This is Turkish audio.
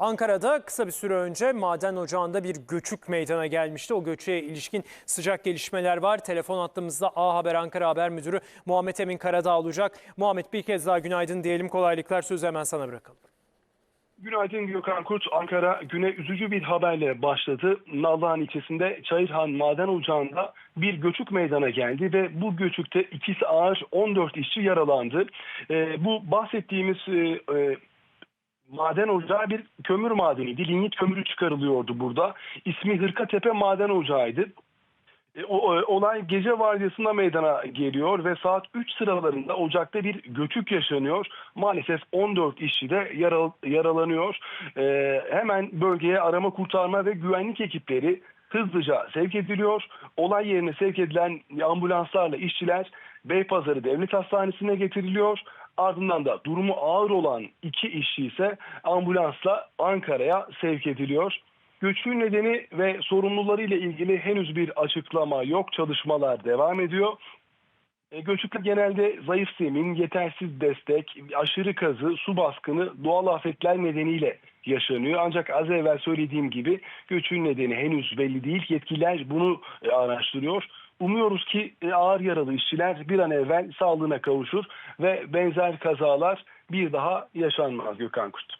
Ankara'da kısa bir süre önce maden ocağında bir göçük meydana gelmişti. O göçüğe ilişkin sıcak gelişmeler var. Telefon attığımızda A Haber Ankara Haber Müdürü Muhammed Emin Karadağ olacak. Muhammed bir kez daha günaydın diyelim kolaylıklar sözü hemen sana bırakalım. Günaydın Gökhan Kurt. Ankara güne üzücü bir haberle başladı. Nallıhan ilçesinde Çayırhan Maden Ocağı'nda bir göçük meydana geldi ve bu göçükte ikisi ağır 14 işçi yaralandı. Ee, bu bahsettiğimiz e, e, maden ocağı bir kömür madeniydi. Lignit kömürü çıkarılıyordu burada. İsmi Hırkatepe Maden Ocağı'ydı. E, O, olay gece vardiyasında meydana geliyor ve saat 3 sıralarında ocakta bir göçük yaşanıyor. Maalesef 14 işçi de yara- yaralanıyor. E, hemen bölgeye arama kurtarma ve güvenlik ekipleri hızlıca sevk ediliyor. Olay yerine sevk edilen ambulanslarla işçiler Beypazarı Devlet Hastanesi'ne getiriliyor. Ardından da durumu ağır olan iki işçi ise ambulansla Ankara'ya sevk ediliyor. Göçün nedeni ve sorumluları ile ilgili henüz bir açıklama yok. Çalışmalar devam ediyor. E, Göçükte genelde zayıf zemin, yetersiz destek, aşırı kazı, su baskını, doğal afetler nedeniyle yaşanıyor. Ancak az evvel söylediğim gibi göçün nedeni henüz belli değil. Yetkililer bunu e, araştırıyor. Umuyoruz ki e, ağır yaralı işçiler bir an evvel sağlığına kavuşur ve benzer kazalar bir daha yaşanmaz Gökhan Kurt.